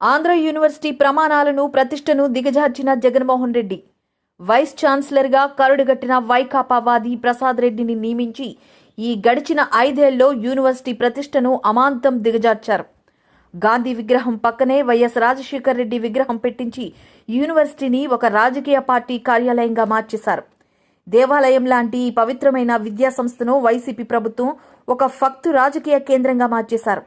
Andhra university ప్రమాణాలను ప్రతిష్టను దిగజార్చిన జగన్మోహన్ రెడ్డి. వైస్ ఛాన్సలర్గా కరుడుగట్టిన వైకాపావాది ప్రసాద్ రెడ్డిని నియమించి ఈ గడిచిన ఐదేళ్ళలో యూనివర్సిటీ ప్రతిష్టను అమాంతం దిగజార్చారు. గాంధీ విగ్రహం పక్కనే వైఎస్ రాజశేఖర్ రెడ్డి విగ్రహం పెట్టించి యూనివర్సిటీని ఒక రాజకీయ పార్టీ కార్యాలయంగా మార్చేశారు. దేవాలయం లాంటి పవిత్రమైన విద్యా సంస్థను వైసీపీ ప్రభుత్వం ఒక ఫక్తు రాజకీయ కేంద్రంగా మార్చేశారు.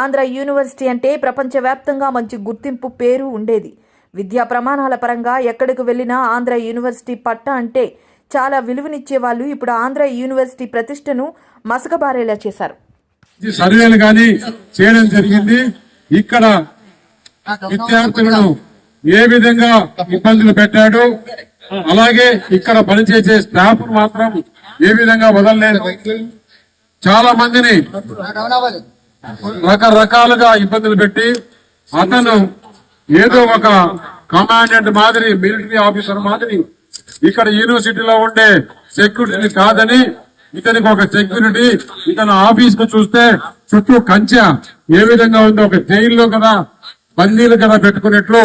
ఆంధ్ర యూనివర్సిటీ అంటే ప్రపంచవ్యాప్తంగా మంచి గుర్తింపు పేరు ఉండేది. విద్యా ప్రమాణాల పరంగా ఎక్కడికి వెళ్ళినా ఆంధ్ర యూనివర్సిటీ పట్ట అంటే చాలా విలువనిచ్చే వాళ్ళు ఇప్పుడు ఆంధ్ర యూనివర్సిటీ ప్రతిష్టను మసకబారేలా చేశారు. సర్వేలు కానీ చేయడం జరిగింది. ఇక్కడ విద్యార్థులను ఏ విధంగా ఇబ్బందులు పెట్టాడు అలాగే ఇక్కడ పనిచేసే స్టాఫ్ మాత్రం ఏ విధంగా వదలలేదు. చాలా మందిని రకరకాలుగా ఇబ్బందులు పెట్టి అతను ఏదో ఒక కమాండెంట్ మాదిరి మిలిటరీ ఆఫీసర్ మాదిరి ఇక్కడ యూనివర్సిటీలో ఉండే సెక్యూరిటీ కాదని ఇతనికి ఒక సెక్యూరిటీ ఇతను ఆఫీస్కు చూస్తే చుట్టూ కంచె. ఏ విధంగా ఉందో ఒక జైల్లో కదా బందీలు కదా పెట్టుకున్నట్లు.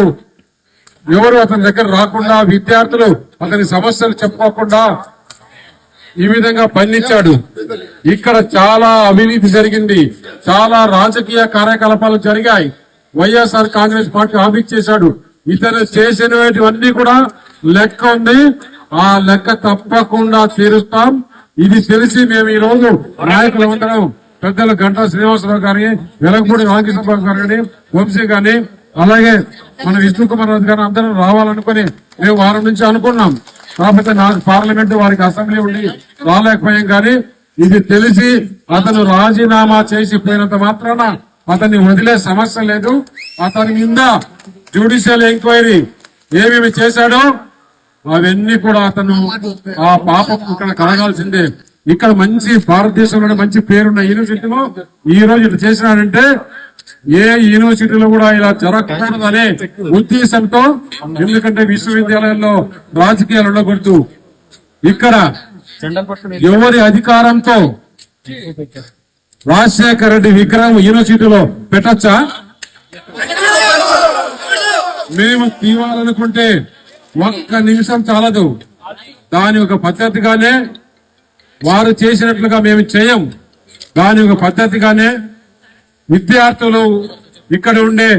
ఎవరు అతని దగ్గర రాకుండా విద్యార్థులు అతని సమస్యలు చెప్పుకోకుండా ఈ విధంగా బంధించాడు ఇక్కడ చాలా అవినీతి జరిగింది. చాలా రాజకీయ కార్యకలాపాలు జరిగాయి. వైఎస్ఆర్ కాంగ్రెస్ పార్టీ హామీ చేశాడు. ఇతను చేసినవన్నీ కూడా లెక్క ఉంది. ఆ లెక్క తప్పకుండా తీరుస్తాం. ఇది తెలిసి మేము ఈ రోజు నాయకులందరం పెద్దలు గంటా శ్రీనివాసరావు గారిని వెలగపూడి రామకృష్ణబాబు గారిని వంశీ గారిని అలాగే మన విష్ణు కుమార్ రాజు గారు అందరం రావాలనుకుని మేము వారం నుంచి అనుకున్నాం. కాకపోతే నాకు పార్లమెంట్ వారికి అసెంబ్లీ ఉండి రాలేకపోయాం కానీ ఇది తెలిసి అతను రాజీనామా చేసి పోయినంత మాత్రాన అతన్ని వదిలే సమస్య లేదు. అతని మీద జ్యుడిషియల్ ఎంక్వైరీ ఏమేమి చేశాడో అవన్నీ కూడా అతను ఆ పాపం ఇక్కడ కలగాల్సిందే. ఇక్కడ మంచి భారతదేశంలో మంచి పేరున్న యూనివర్సిటీలో ఈ రోజు ఇట్లా చేసినాడంటే ఏ యూనివర్సిటీలో కూడా ఇలా జరగకూడదనే ఉద్దేశంతో ఎందుకంటే విశ్వవిద్యాలయంలో రాజకీయాలు ఉండకూడదు. ఇక్కడ ఎవరి అధికారంతో రాజశేఖర రెడ్డి విగ్రహం యూనివర్సిటీలో పెట్టచ్చా? మేము తీవాలనుకుంటే ఒక్క నిమిషం చాలదు. దాని ఒక పద్ధతిగానే వారు చేసినట్లుగా మేము చేయం. దాని ఒక పద్ధతిగానే విద్యార్థులు ఇక్కడ ఉండే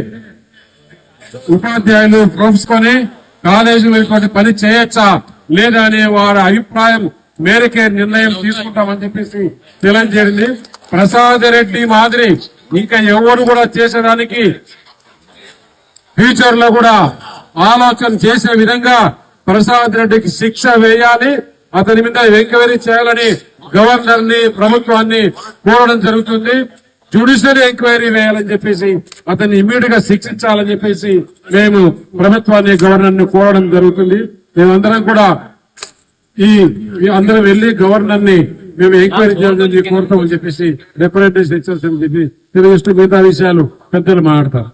ఉపాధ్యాయులు ప్రొఫెసుకొని కాలేజీలో ఇటువంటి పని చేయొచ్చా లేదా అనే వారి అభిప్రాయం మేరకే నిర్ణయం తీసుకుంటామని చెప్పేసి తెలియజేరింది ప్రసాద్ రెడ్డి మాదిరి ఇంకా ఎవరు కూడా చేసేదానికి ఫ్యూచర్లో కూడా ఆలోచన చేసే విధంగా ప్రసాద్ రెడ్డికి శిక్ష వేయాలి అతని మీద ఎంక్వైరీ చేయాలని గవర్నర్ని ప్రభుత్వాన్ని కోరడం జరుగుతుంది. జ్యుడిషియల్ ఎంక్వైరీ వేయాలని చెప్పేసి అతన్ని ఇమ్మీడియట్గా శిక్షించాలని చెప్పేసి మేము ప్రభుత్వాన్ని గవర్నర్ని కోరడం జరుగుతుంది. మేమందరం కూడా ఈ అందరం వెళ్ళి గవర్నర్ని మేము ఎంక్వైరీ చేయాలని కోరుతామని చెప్పేసి రిప్రజెంటేషన్ ఇచ్చాల్సింది చెప్పి తెలియజేస్తూ మిగతా విషయాలు పెద్దలు మాట్లాడతారు.